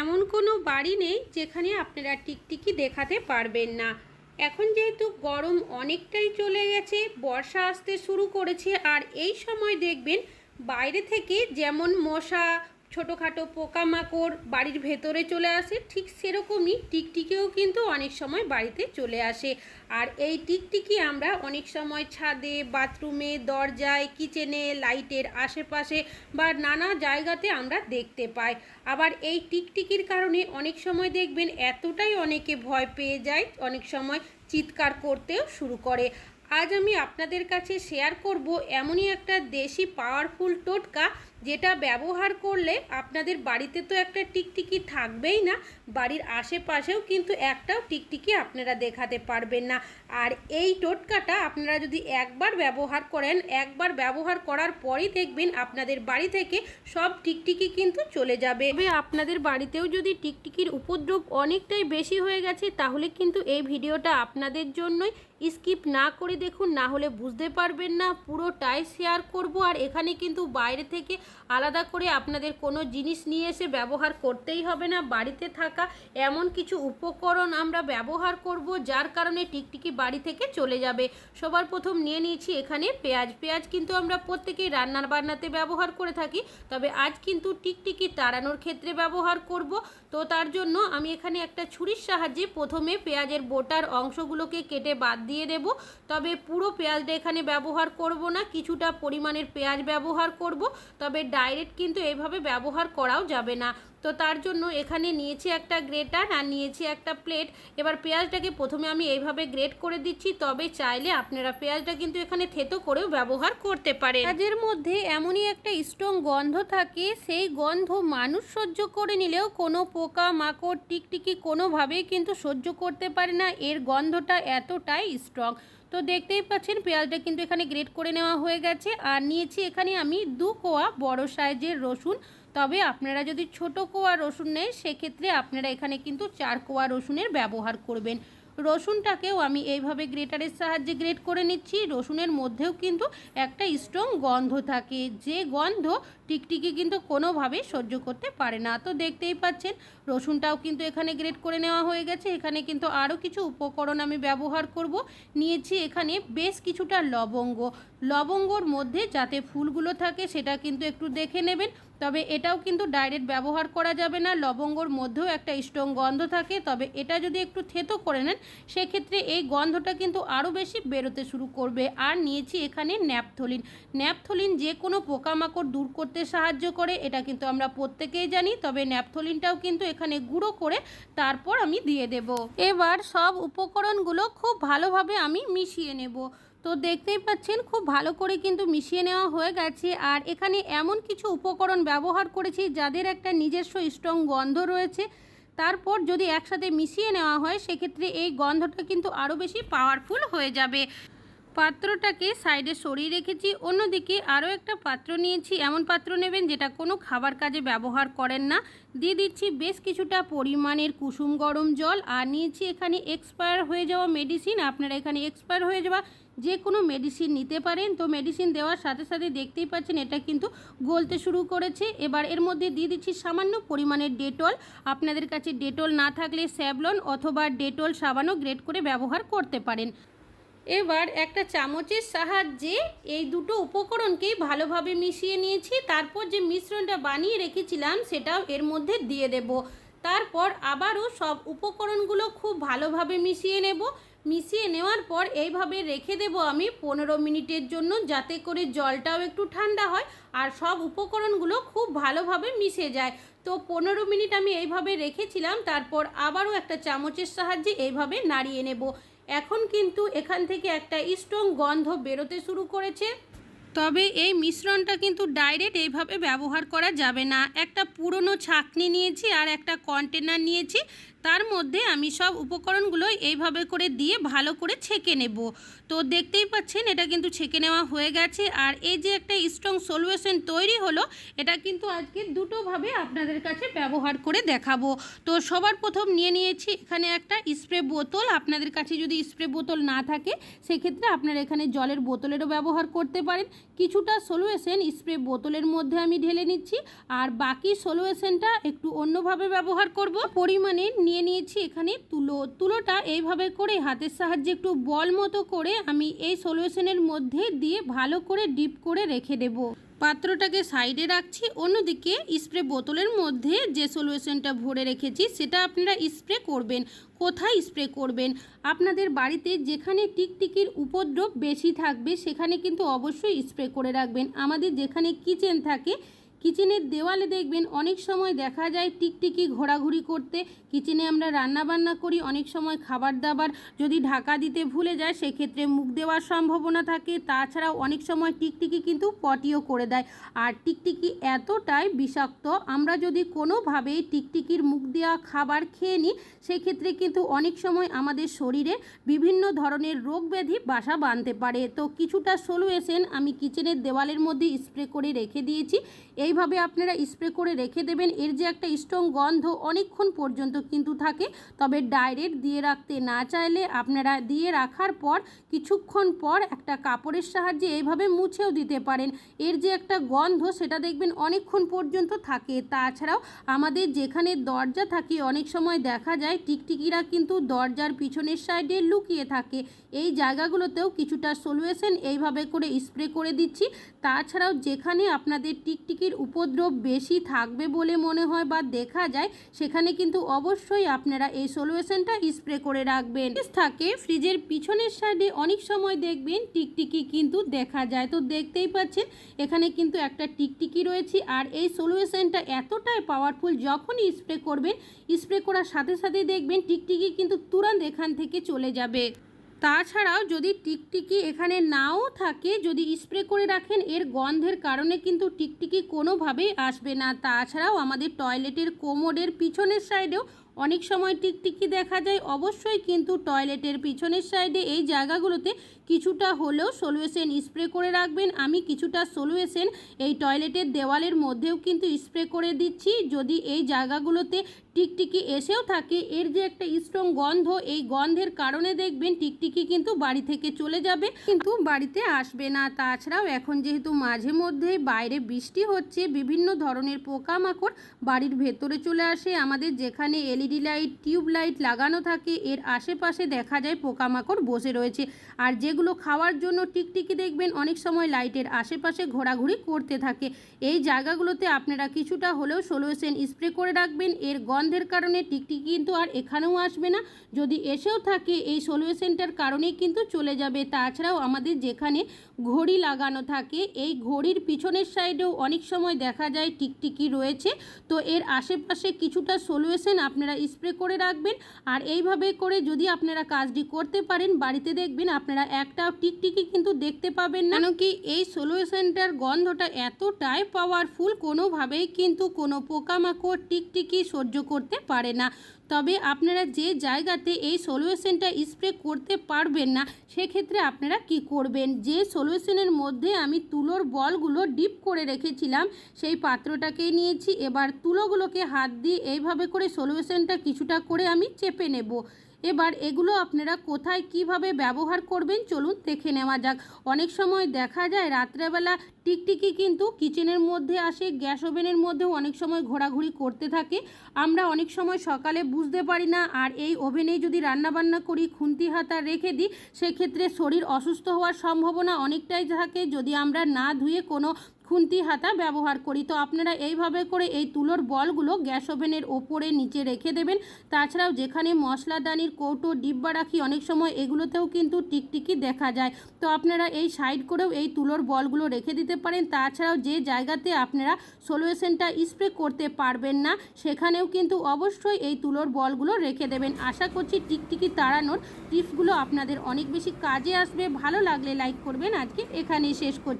এমন কোনো বাড়ি নেই যেখানে আপনারা টিকটিকি দেখাতে পারবেন না। এখন যেহেতু গরম অনেকটাই চলে গেছে, বর্ষা আসতে শুরু করেছে, আর এই সময় দেখবেন বাইরে থেকে যেমন মশা ছোটোখাটো পোকামাকড় বাড়ির ভেতরে চলে আসে, ঠিক সেরকমই টিকটিকিও কিন্তু অনেক সময় বাড়িতে চলে আসে। আর এই টিকটিকি আমরা অনেক সময় ছাদে, বাথরুমে, দরজায়, কিচেনে, লাইটের আশেপাশে বা নানা জায়গাতে আমরা দেখতে পাই। আবার এই টিকটিকির কারণে অনেক সময় দেখবেন এতটাই অনেকে ভয় পেয়ে যায়, অনেক সময় চিৎকার করতেও শুরু করে। আজ আমি আপনাদের কাছে শেয়ার করব এমনই একটা দেশি পাওয়ারফুল টোটকা যেটা ব্যবহার করলে আপনাদের বাড়িতে তো একটা টিকটিকি থাকবেই না, বাড়ির আশেপাশেও কিন্তু একটাও টিকটিকি আপনারা দেখাতে পারবেন না। আর এই টোটকাটা আপনারা যদি একবার ব্যবহার করেন, একবার ব্যবহার করার পরই দেখবেন আপনাদের বাড়ি থেকে সব টিকটিকি কিন্তু চলে যাবে। তবে আপনাদের বাড়িতেও যদি টিকটিকির উপদ্রব অনেকটাই বেশি হয়ে গেছে, তাহলে কিন্তু এই ভিডিওটা আপনাদের জন্যই স্কিপ না করে দেখুন, না হলে বুঝতে পারবেন না। পুরোটাই শেয়ার করব আর এখানে কিন্তু বাইরে থেকে আলাদা করে আপনাদের কোনো জিনিস নিয়ে এসে ব্যবহার করতেই হবে না। বাড়িতে থাকা এমন কিছু উপকরণ আমরা ব্যবহার করব, যার কারণে টিকটিকি বাড়ি থেকে চলে যাবে। সবার প্রথম নিয়ে নিয়েছি এখানে পেঁয়াজ। পেঁয়াজ কিন্তু আমরা প্রত্যেকেই রান্নার বান্নাতে ব্যবহার করে থাকি, তবে আজ কিন্তু টিকটিকি তাড়ানোর ক্ষেত্রে ব্যবহার করব। তো তার জন্য আমি এখানে একটা ছুরির সাহায্যে প্রথমে পেঁয়াজের বোটার অংশগুলোকে কেটে বাদ দিয়ে দেব। তবে পুরো পেঁয়াজটা এখানে ব্যবহার করব না, কিছুটা পরিমাণের পেঁয়াজ ব্যবহার করব। তবে ডাইরেক্ট কিন্তু এইভাবে ব্যবহার করাও যাবে না। তো তার জন্য এখানে নিয়েছি একটা গ্রেটার আর নিয়েছি একটা প্লেট। এবার পেঁয়াজটাকে প্রথমে আমি এইভাবে গ্রেট করে দিচ্ছি, তবে চাইলে আপনারা পেঁয়াজটা কিন্তু এখানে থেতো করেও ব্যবহার করতে পারে পেঁয়াজের মধ্যে এমনই একটা স্ট্রং গন্ধ থাকে, সেই গন্ধ মানুষ সহ্য করে নিলেও কোনো পোকা, মাকড়, টিকটিকি কোনোভাবেই কিন্তু সহ্য করতে পারে না। এর গন্ধটা এতটাই স্ট্রং। তো দেখতেই পাচ্ছেন, পেঁয়াজটা কিন্তু এখানে গ্রেট করে নেওয়া হয়ে গেছে। আর নিয়েছি এখানে আমি দু কোয়া বড় সাইজের রসুন। তবে আপনারা যদি ছোট কোয়া রসুন নেন, সেক্ষেত্রে আপনারা এখানে কিন্তু চার কোয়া রসুনের ব্যবহার করবেন। রসুনটাকেও আমি এইভাবে গ্রেটারের সাহায্যে গ্রেট করে নিচ্ছি। রসুনের মধ্যেও কিন্তু একটা স্ট্রং গন্ধ থাকে। যে গন্ধ টিকটিকি কিন্তু কোনোভাবেই সহ্য করতে পারে না। তো দেখতেই পাচ্ছেন, রসুনটাও কিন্তু এখানে গ্রেট করে নেওয়া হয়ে গেছে। এখানে কিন্তু আরও কিছু উপকরণ আমি ব্যবহার করব। নিয়েছি এখানে বেশ কিছুটা লবঙ্গ। লবঙ্গর মধ্যে যাতে ফুলগুলো থাকে, সেটা কিন্তু একটু দেখে নেবেন। তবে এটাও কিন্তু ডাইরেক্ট ব্যবহার করা যাবে না, লবঙ্গর মধ্যেও একটা স্ট্রং গন্ধ থাকে। তবে এটা যদি একটু থেতো করে নেন, সেক্ষেত্রে এই গন্ধটা কিন্তু আরও বেশি বেরোতে শুরু করবে। আর নিয়েছি এখানে ন্যাপথলিন। ন্যাপথলিন যে কোনো পোকামাকড় দূর করতে সাহায্য করে, এটা কিন্তু আমরা প্রত্যেকেই জানি। তবে ন্যাপথলিনটাও কিন্তু এখানে গুঁড়ো করে তারপর আমি দিয়ে দেব। এবার সব উপকরণগুলো খুব ভালোভাবে আমি মিশিয়ে নেব। তো দেখতেই পাচ্ছেন, খুব ভালো করে কিন্তু মিশিয়ে নেওয়া হয়ে গেছে। আর এখানে এমন কিছু উপকরণ ব্যবহার করেছি যাদের একটা নিজস্ব স্ট্রং গন্ধ রয়েছে। তারপর যদি একসাথে মিশিয়ে নেওয়া হয়, সেক্ষেত্রে এই গন্ধটা কিন্তু আরও বেশি পাওয়ারফুল হয়ে যাবে। পাত্রটাকে সাইডে সরিয়ে রেখেছি, অন্যদিকে আরও একটা পাত্র নিয়েছি। এমন পাত্র নেবেন যেটা কোনো খাবার কাজে ব্যবহার করেন না। দিয়ে দিচ্ছি বেশ কিছুটা পরিমাণের কুসুম গরম জল। আর নিয়েছি এখানে এক্সপায়ার হয়ে যাওয়া মেডিসিন আপনারা এখানে এক্সপায়ার হয়ে যাওয়া যে কোনো মেডিসিন নিতে পারেন। তো মেডিসিন দেওয়ার সাথে সাথে দেখতেই পাচ্ছেন এটা কিন্তু গলতে শুরু করেছে। এবার এর মধ্যে দিয়ে দিচ্ছি সামান্য পরিমাণের ডেটল আপনাদের কাছে ডেটল না থাকলে স্যাভলন অথবা ডেটল সাবানও গ্রেড করে ব্যবহার করতে পারেন। এবার একটা চামচের সাহায্যে এই দুটো উপকরণকেই ভালোভাবে মিশিয়ে নিয়েছি। তারপর যে মিশ্রণটা বানিয়ে রেখেছিলাম সেটাও এর মধ্যে দিয়ে দেব। তারপর আবারও সব উপকরণগুলো খুব ভালোভাবে মিশিয়ে নেব। মিশিয়ে নেওয়ার পর এইভাবে রেখে দেব আমি পনেরো মিনিটের জন্য, যাতে করে জলটাও একটু ঠান্ডা হয় আর সব উপকরণগুলো খুব ভালোভাবে মিশে যায়। তো পনেরো মিনিট আমি এইভাবে রেখেছিলাম, তারপর আবারও একটা চামচের সাহায্যে এইভাবে নাড়িয়ে নেব। এখন কিন্তু এখান থেকে একটা স্ট্রং গন্ধ বেরোতে শুরু করেছে। তবে এই মিশ্রণটা কিন্তু ডাইরেক্ট এইভাবে ব্যবহার করা যাবে না। একটা পুরনো ছাকনি নিয়েছি আর একটা কন্টেনার নিয়েছি। তার মধ্যে আমি সব উপকরণগুলো এইভাবে করে দিয়ে ভালো করে ছেঁকে নেব। তো দেখতেই পাচ্ছেন, এটা কিন্তু ছেঁকে নেওয়া হয়ে গেছে। আর এই যে একটা স্ট্রং সলিউশন তৈরি হলো, এটা কিন্তু আজকে দুটোভাবে আপনাদের কাছে ব্যবহার করে দেখাবো। তো সবার প্রথম নিয়ে নিয়েছি এখানে একটা স্প্রে বোতল। আপনাদের কাছে যদি স্প্রে বোতল না থাকে, সেক্ষেত্রে আপনারা এখানে জলের বোতলেরও ব্যবহার করতে পারেন। কিছুটা সলিউশন স্প্রে বোতলের মধ্যে আমি ঢেলে নিচ্ছি, আর বাকি সলিউশনটা একটু অন্যভাবে ব্যবহার করব। পরিমাণে নিয়ে নিয়েছি এখানে তুলো। তুলোটা এইভাবে করে হাতের সাহায্যে একটু বল মতো করে আমি এই সলিউশনের মধ্যে দিয়ে ভালো করে ডিপ করে রেখে দেব। পাত্রটাকে সাইডে রাখছি, অন্যদিকে স্প্রে বোতলের মধ্যে যে সলিউশনটা ভরে রেখেছি সেটা আপনারা স্প্রে করবেন। কোথায় স্প্রে করবেন? আপনাদের বাড়িতে যেখানে টিকটিকির উপদ্রব বেশি থাকবে, সেখানে কিন্তু অবশ্যই স্প্রে করে রাখবেন। আমাদের যেখানে কিচেন থাকে কিচেনের দেওয়ালে দেখবেন অনেক সময় দেখা যায় টিকটিকি ঘোরাঘুরি করতে। কিচেনে আমরা রান্না বান্না করি, অনেক সময় খাবার দাবার যদি ঢাকা দিতে ভুলে যায়, সেক্ষেত্রে মুখ দেওয়ার সম্ভাবনা থাকে। তাছাড়াও অনেক সময় টিকটিকি কিন্তু পটিও করে দেয়। আর টিকটিকি এতটাই বিষাক্ত, আমরা যদি কোনোভাবেই টিকটিকির মুখ দেওয়া খাবার খেয়ে নিই, সেক্ষেত্রে কিন্তু অনেক সময় আমাদের শরীরে বিভিন্ন ধরনের রোগ ব্যাধি বাসা বাঁধতে পারে। তো কিছুটা সলিউশন আমি কিচেনের দেওয়ালের মধ্যে স্প্রে করে রেখে দিয়েছি। এইভাবে আপনারা স্প্রে করে রেখে দেবেন। এর যে একটা স্ট্রং গন্ধ অনেকক্ষণ পর্যন্ত কিন্তু থাকে। তবে ডাইরেক্ট দিয়ে রাখতে না চাইলে আপনারা দিয়ে রাখার পর কিছুক্ষণ পর একটা কাপড়ের সাহায্যে এইভাবে মুছেও দিতে পারেন। এর যে একটা গন্ধ সেটা দেখবেন অনেকক্ষণ পর্যন্ত থাকে। তাছাড়াও আমাদের যেখানে দরজা থাকে অনেক সময় দেখা যায় টিকটিকিরা কিন্তু দরজার পিছনের সাইডে লুকিয়ে থাকে। এই জায়গাগুলোতেও কিছুটা সলিউশন এইভাবে করে স্প্রে করে দিচ্ছি। তাছাড়াও যেখানে আপনাদের টিকটিকির উপদ্রব বেশি থাকবে বলে মনে হয় বা দেখা যায়, সেখানে কিন্তু অবশ্যই আপনারা এই সলিউশনটা স্প্রে করে রাখবেন। থাকে ফ্রিজের পিছনের সাইডে অনেক সময় দেখবেন টিকটিকি কিন্তু দেখা যায়। তো দেখতেই পাচ্ছেন, এখানে কিন্তু একটা টিকটিকি রয়েছে আর এই সলিউশনটা এতটাই পাওয়ারফুল যখনই স্প্রে করবেন, স্প্রে করার সাথে সাথেই দেখবেন টিকটিকি কিন্তু তুরন্ত এখান থেকে চলে যাবে। তাছাড়াও যদি টিকটিকি এখানে নাও থাকে, যদি স্প্রে করে রাখেন, এর গন্ধের কারণে কিন্তু টিকটিকি কোনোভাবেই আসবে না। তাছাড়াও আমাদের টয়লেটের কোমোডের পিছনের সাইডেও অনেক সময় টিকটিকি দেখা যায়, অবশ্যই কিন্তু টয়লেটের পিছনের সাইডে এই জায়গাগুলোতে কিছুটা হলেও সলিউশন স্প্রে করে রাখবেন। আমি কিছুটা সলিউশন এই টয়লেটের দেওয়ালের মধ্যেও কিন্তু স্প্রে করে দিচ্ছি। যদি এই জায়গাগুলোতে টিকটিকি এসেও থাকে, এর যে একটা স্ট্রং গন্ধ, এই গন্ধের কারণে দেখবেন টিকটিকি কিন্তু বাড়ি থেকে চলে যাবে, কিন্তু বাড়িতে আসবে না। তাছাড়াও এখন যেহেতু মাঝে মধ্যে বাইরে বৃষ্টি হচ্ছে, বিভিন্ন ধরনের পোকামাকড় বাড়ির ভেতরে চলে আসে। আমাদের যেখানে এলইডি লাইট, টিউব লাইট লাগানো থাকে, এর আশেপাশে দেখা যায় পোকামাকড় বসে রয়েছে। আর যেগুলো খাওয়ার জন্য টিকটিকি দেখবেন, অনেক সময় লাইটের আশেপাশে ঘোরাঘুরি করতে থাকে। এই জায়গাগুলোতে আপনারা কিছুটা হলেও সলিউশন স্প্রে করে রাখবেন। এর গন্ধের কারণে টিকটিকি কিন্তু আর এখানেও আসবে না। যদি এসেও থাকে, এই সলিউশনটার কারণেই কিন্তু চলে যাবে। তাছাড়াও আমাদের যেখানে ঘড়ি লাগানো থাকে, এই ঘড়ির পিছনের সাইডেও অনেক সময় দেখা যায় টিকটিকি রয়েছে। তো এর আশেপাশে কিছুটা সলিউশন আপনারা স্প্রে করে রাখবেন। আর এইভাবে করে যদি আপনারা কাজটি করতে পারেন, বাড়িতে দেখবেন আপনারা একটাও টিকটিকি কিন্তু দেখতে পাবেন না। কেন কি এই সলিউশনটার গন্ধটা এতটাই পাওয়ারফুল কোনোভাবেই কিন্তু কোনো পোকামাকড় টিকটিকি সহ্য করতে পারে না। তবে আপনারা যে জায়গাতে এই সলিউশনটা স্প্রে করতে পারবেন না, সেক্ষেত্রে আপনারা কি করবেন? যে সলিউশনের মধ্যে আমি তুলোর বলগুলো ডিপ করে রেখেছিলাম, সেই পাত্রটাকে নিয়েছি। এবার তুলোগুলোকে হাত দিয়ে এইভাবে করে সলিউশনটা কিছুটা করে আমি চেপে নেব। এবার এগুলো আপনারা কোথায় কীভাবে ব্যবহার করবেন চলুন দেখে নেওয়া যাক। অনেক সময় দেখা যায় রাত্রেবেলা টিকটিকি কিন্তু কিচেনের মধ্যে আসে, গ্যাস ওভেনের মধ্যেও অনেক সময় ঘোরাঘুরি করতে থাকে। আমরা অনেক সময় সকালে বুঝতে পারি না, আর এই ওভেনেই যদি রান্নাবান্না করি, খুন্তি হাতা রেখে দিই, সেক্ষেত্রে শরীর অসুস্থ হওয়ার সম্ভাবনা অনেকটাই থাকে। যদি আমরা না ধুয়ে কোনো খুন্তি হাতা ব্যবহার করি। তো আপনারা এইভাবে করে এই তুলোর বলগুলো গ্যাস ওভেনের ওপরে নিচে রেখে দেবেন। তাছাড়াও যেখানে মশলাদানির কৌটো, ডিব্বা রাখি অনেক সময় এগুলোতেও কিন্তু টিকটিকি দেখা যায়। তো আপনারা এই সাইড করেও এই তুলোর বলগুলো রেখে দিতে পারেন। তাছাড়াও যে জায়গাতে আপনারা সলিউশনটা স্প্রে করতে পারবেন না, সেখানেও কিন্তু অবশ্যই এই তুলোর বলগুলো রেখে দেবেন। আশা করছি টিকটিকি তাড়ানোর টিপসগুলো আপনাদের অনেক বেশি কাজে আসবে। ভালো লাগলে লাইক করবেন। আজকে এখানেই শেষ করছি।